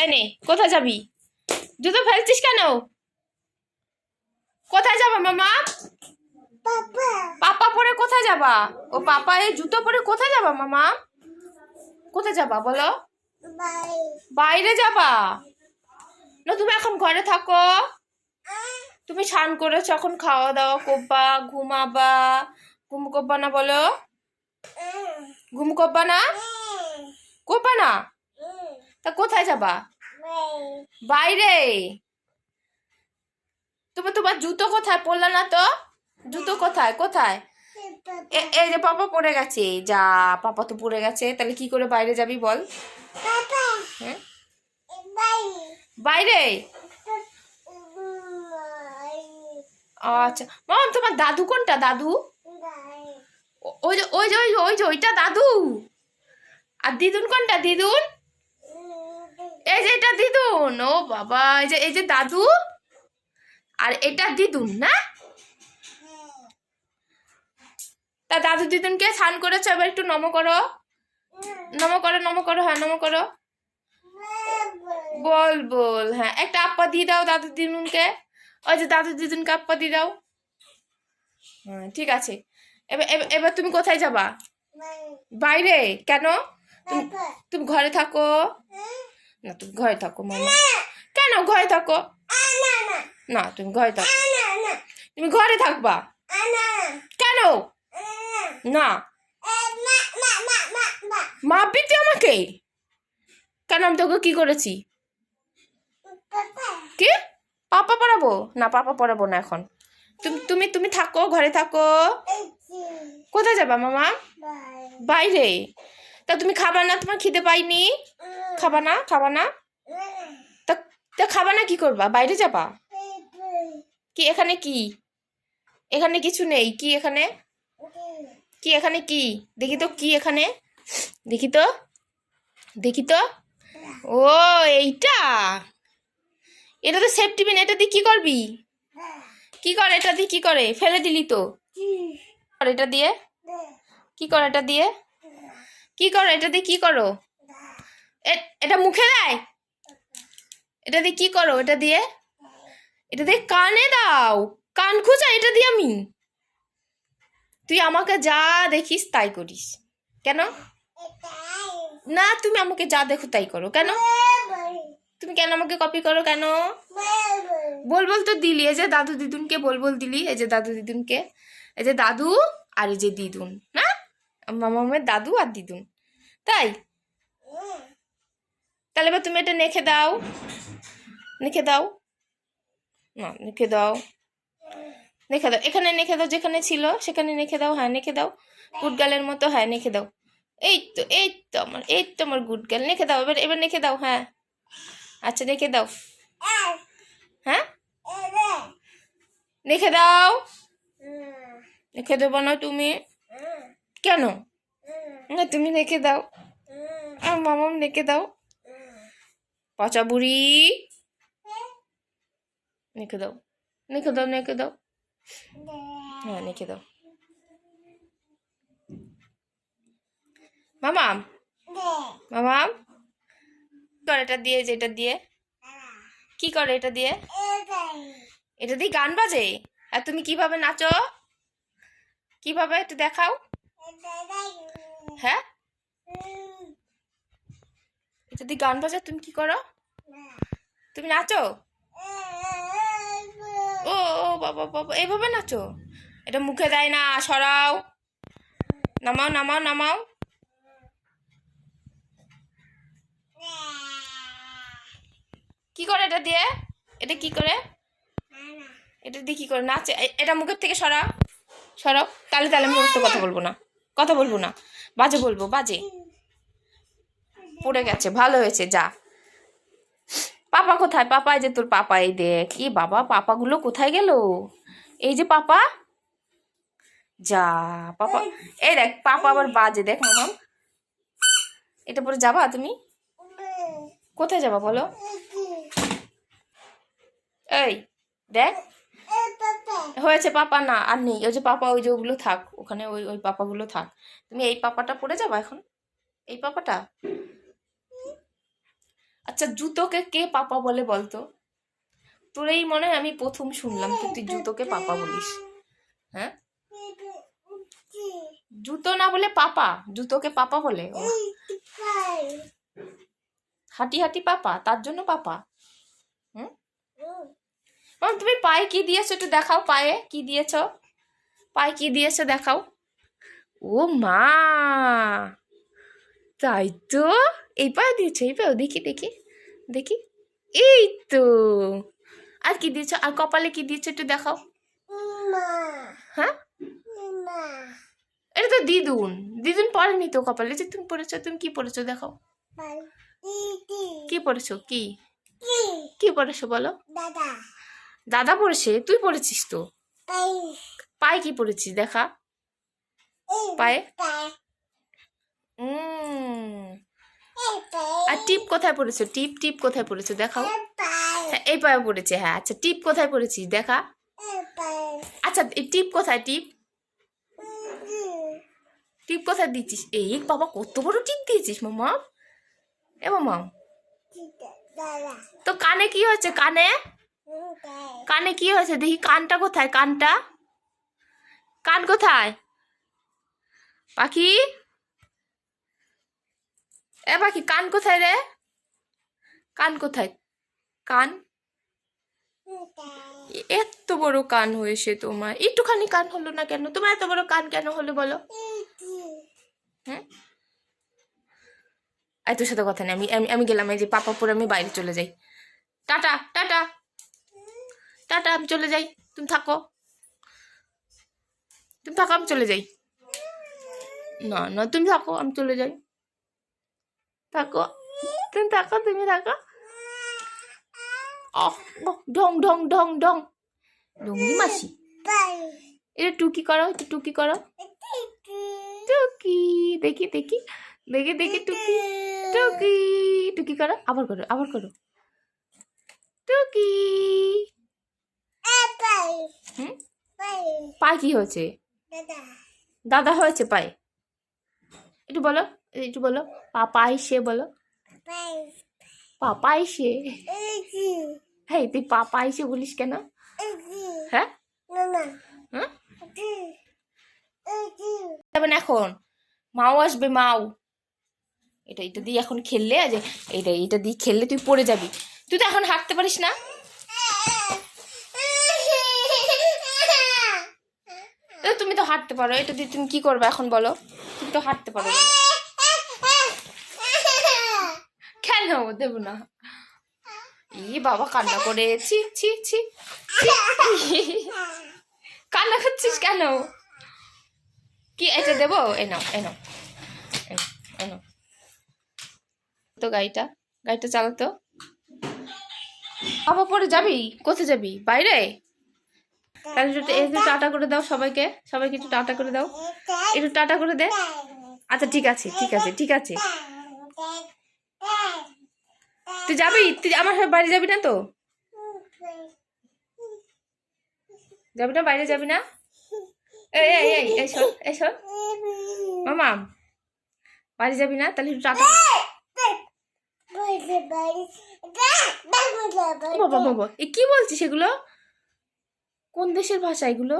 এই নে কোথায় যাবি? জুতো ফেলছিস কেন? কোথায় যাবা মামা? পাপা। পরে কোথায় যাবা? ও পাপা এই জুতো পরে কোথায় যাবা মামা? কোথায় যাবা বলো? বাইরে যাবা? না তুমি এখন ঘরে থাকো। তুমি স্নান করেছ এখন খাওয়া দাওয়া করবা ঘুমাবা। ঘুম করবা না বলো? ঘুম করবা না? করবা না? তা কোথায় যাবা? বাইরে। তুমি তোমার জুতো কোথায়? পড়লা না তো? জুতো কোথায়? কোথায়? এই যে পাপা পড়ে গেছে। যা পাপা তো পড়ে গেছে। তাহলে কি করে বাইরে যাবি বল? হ্যাঁ? বাইরে। আচ্ছা। মাম তোমার দাদু কোনটা? দাদু? ওই যে ওই যে ওই যে ওই যে ওইটা দাদু। আর দিদুন কোনটা? দিদুন? এই যে এটা দিদুন, ও বাবা, এই যে এই যে দাদু। আর এটা দিদুন, না? তা দাদু দিদুনকে স্নান করেছ, এবার একটু নম করো। নম করো নম করো হ্যাঁ নম করো। বল বল হ্যাঁ একটা আপ্পা দিয়ে দাও দাদু দিদুনকে। ওই যে দাদু দিদুনকে আপ্পা দিয়ে দাও। হ্যাঁ ঠিক আছে। এবার, এবার- তুমি কোথায় যাবা? বাইরে? কেন? তুমি ঘরে থাকো। না, তুমি ঘরে থাকো, মামা। কেন ঘরে থাকো? না, তুমি ঘরে থাকো। তুমি ঘরে থাকবা? কেন? না। মাপবি তুই আমাকে? কেন আমি তোকে কি করেছি? কি? পাপা পড়াবো? না, পাপা পড়াবো না এখন। তুমি তুমি তুমি থাকো, ঘরে থাকো। কোথায় যাবা, মামা? বাইরে। তা তুমি খাবার না? তোমার খিদে পাইনি? খাবা না খাবা না তা খাবা না কি করবা? বাইরে যাবা? কি এখানে কি? এখানে কিছু নেই। কি এখানে? কি এখানে কি? দেখি তো কি এখানে? দেখি তো। দেখি তো। ও, এইটা? এটা তো সেফটি পিন এটা দিয়ে কি করবি? কি করে, এটা দিয়ে কি করে? ফেলে দিলি তো। এটা দিয়ে? কি করে, এটা দিয়ে? কি করো, এটা দিয়ে কি করো? এটা মুখে দেয়? এটা দিয়ে কি করো? এটা দিয়ে? এটা দিয়ে কানে দাও। কান খুঁজা, এটা দিয়ে আমি। তুই আমাকে যা দেখিস, তাই করিস। কেন? না, তুমি আমাকে যা দেখো, তাই করো। কেন? তুমি কেন আমাকে কপি করো? কেন? বল বল তো দিলি। এই যে দাদু দিদুনকে বল বল দিলি। এই যে দাদু দিদুনকে। এই যে দাদু আর এই যে দিদুন, না? মামামের দাদু আর দিদুন। তাই? তাহলে এবার তুমি এটা নেখে দাও নেখে দাও না নেখে দাও নেখে দাও এখানে নেখে দাও যেখানে ছিল সেখানে নেখে দাও হ্যাঁ নেখে দাও গুডগালের মতো হ্যাঁ নেখে দাও এই তো এই তো আমার এই তো আমার গুডগাল নেখে দাও এবার এবার নেখে দাও হ্যাঁ আচ্ছা নেখে দাও হ্যাঁ নেখে দাও নেখে দেবো না তুমি কেন না তুমি নেখে দাও আর মামাম নেখে দাও পচা বুড়ি নেখে দাও নেখে দাও নেখে দাও হ্যাঁ নেখে দাও মামাম মামাম করে এটা দিয়ে যেটা দিয়ে কি করে এটা দিয়ে এটা দিয়ে গান বাজে। আর তুমি কীভাবে নাচো? কীভাবে একটু দেখাও। হ্যাঁ? এটা দিয়ে গান বাজে তুমি কি করো? তুমি নাচো? ও ও, বাবা বাবা এইভাবে নাচো? এটা মুখে দেয় না, সরাও। নামাও নামাও নামাও। কি করে এটা দিয়ে? এটা কি করে? এটা দিয়ে কি করে? নাচে এটা মুখের থেকে সরাও। সরাও। তাহলে তাহলে আমি ওর কথা বলব না। কথা বলব না। বাজে বলব, বাজে। পড়ে গেছে, ভালো হয়েছে, যা। পাপা কোথায়? পাপা এই যে তোর পাপা এই দেখ। কি বাবা পাপাগুলো কোথায় গেল? এই যে পাপা। যা পাপা। এই দেখ পাপা আবার বাজে। দেখ মামাম এটা পরে যাবা তুমি? কোথায় যাবা বলো? এই দেখ। হয়েছে পাপা না আর নেই। ওই যে পাপা ওই যে ওগুলো থাক। ওখানে ওই ওই পাপাগুলো থাক। তুমি এই পাপাটা পড়ে যাবা এখন? এই পাপাটা? আচ্ছা জুতোকে কে পাপা বলে বলতো? তোর এই মনে হয় আমি প্রথম শুনলাম তুই জুতোকে পাপা বলিস। হ্যাঁ? জুতো না বলে পাপা? জুতোকে পাপা বলে হাঁটি হাঁটি পাপা? তার জন্য পাপা? হুম? তুমি পায়ে কি দিয়েছ একটু দেখাও পায়ে? কি দিয়েছ? পায়ে কি দিয়েছ দেখাও। ও মা! তাই তো? এই পায়ে দিয়েছ এই পায়ে দেখি দেখি দেখি। এই তো। আর কি দিয়েছ? আর কপালে কি দিয়েছ একটু দেখাও। হ্যাঁ? এটা তো দিদুন। দিদুন পড়েনি তো কপালে। যে তুমি পড়েছো তুমি কি পড়েছো দেখাও। কি পড়েছো? কি? কি? পড়েছো বলো? দাদা। দাদা পড়েছে? তুই পড়েছিস তো? পায়ে কি পড়েছিস? দেখা। পায়ে। আর টিপ কোথায় পড়েছো? টিপ টিপ কোথায় পড়েছো? দেখাও। এই পায়ে। হ্যাঁ এই পায়ে পড়েছে হ্যাঁ আচ্ছা টিপ কোথায় পড়েছিস দেখা। আচ্ছা টিপ কোথায় টিপ? টিপ কোথায় দিচ্ছিস? এই বাবা কত বড় টিপ দিয়েছিস মামা। এ মামা। তো কানে কি হয়েছে? কানে? কানে কি হয়েছে? দেখি কানটা কোথায়? কানটা? কান কোথায়? পাখি? এ পাখি কান কোথায় রে? কান কোথায়? কান? এত বড় কান হয়েছে তোমার। একটুখানি কান হলো না কেন? তোমার এত বড় কান কেন হলো বলো? হ্যাঁ? এই তোর সাথে কথা নেই। আমি আমি আমি গেলাম, এই যে পাপা পরে আমি বাইরে চলে যাই। Tata tata. টাটা, আমি চলে যাই। তুমি থাকো। তুমি থাকো, আমি চলে যাই। না না, তুমি থাকো, আমি চলে যাই। থাকো। তুমি থাকো তুমি থাকো। ঢং ঢং ঢং ঢং ডঙ্গি মাসি এটা টুকি করো, একটু টুকি করো। টুকি, দেখি দেখি। দেখি দেখি, টুকি। টুকি টুকি করো, আবার করো আবার করো। টুকি। পায়ে কি হয়েছে? দাদা হয়েছে পায়ে। একটু বলো। একটু বলো পাপা সে বলো। পায়ে পাপা সে? হ্যাঁ তুই পাপা সে বলিস কেন? হ্যাঁ? এখন, মাও আসবে, মাও। এটা এটা দিয়ে এখন খেললে যে, এইটা এইটা দিয়ে খেললে তুই পড়ে যাবি। তুই তো এখন হাঁটতে পারিস না? তুমি তো হাঁটতে পারো, এটা দিয়ে তুমি কি করবে এখন বলো? তুমি তো হাঁটতে পারো। কেন দেবো না। ই বাবা কান্না করে। ছি ছি ছি। কান্না করছিস কেন? কি এটা দেবো? এ নাও এ নাও। এ নাও, এ নাও। তো গাড়িটা গাড়িটা চালাতো বাবা পরে যাবি? কোথায় যাবি? বাইরে? তাহলে একটু টাটা করে দাও সবাইকে। সবাইকে একটু টাটা করে দাও। একটু টাটা করে দে। আচ্ছা ঠিক আছে ঠিক আছে ঠিক আছে। তুই যাবি? তুই আমার বাড়ি যাবি না তো? যাবি না? বাইরে যাবি না? মামা, বাড়ি যাবি না? তাহলে একটু টাটা বাবা এ কি বলছিস এগুলো? কোন দেশের ভাষা এগুলো?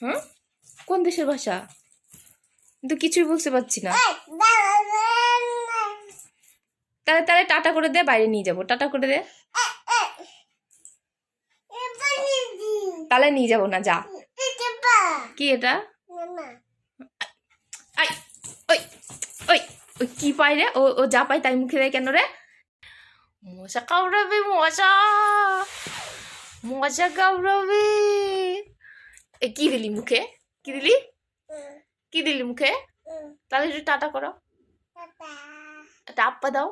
হ্যাঁ কোন দেশের ভাষা? কিন্তু কিছুই বুঝতে পারছি না। তাহলে তাহলে টাটা করে দে বাইরে নিয়ে যাব। টাটা করে দে। তাহলে নিয়ে যাব না যা। কি এটা? আই ওই ওই ওই কি পাই রে? ও ও যা পাই তাই মুখে দেয় কেন রে? মশা কামড়াবে মশা মশা কামড়াবে এ কি দিলি মুখে? কি দিলি? কি দিলি মুখে? তাহলে একটু টাটা করো। একটা আপ্পা দাও।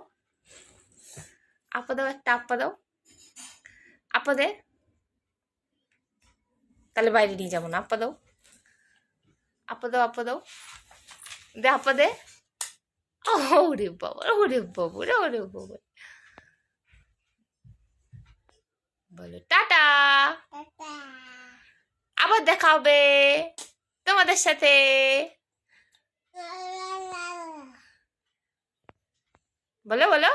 আপা দাও একটা আপা দাও। আপা দে তাহলে বাইরে নিয়ে যাব না আপা দাও। আপা দাও আপা দাও। দে আপা দে ওরে বাবা ওরে বাবা রে ওরে বাবা। বলো টাটা। আবার দেখা হবে তোমাদের সাথে। বলো বলো।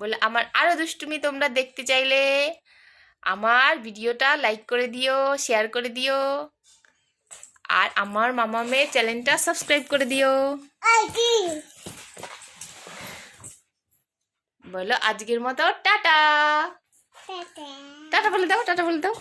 বলে আমার আরও দুষ্টুমি তোমরা দেখতে চাইলে। আমার ভিডিওটা লাইক করে দিও শেয়ার করে দিও। আর আমার মামা মেয়ের চ্যানেলটা সাবস্ক্রাইব করে দিও। বলো আজকের মতো টাটা। টাটা। বলে দাও টাটা বলে দাও।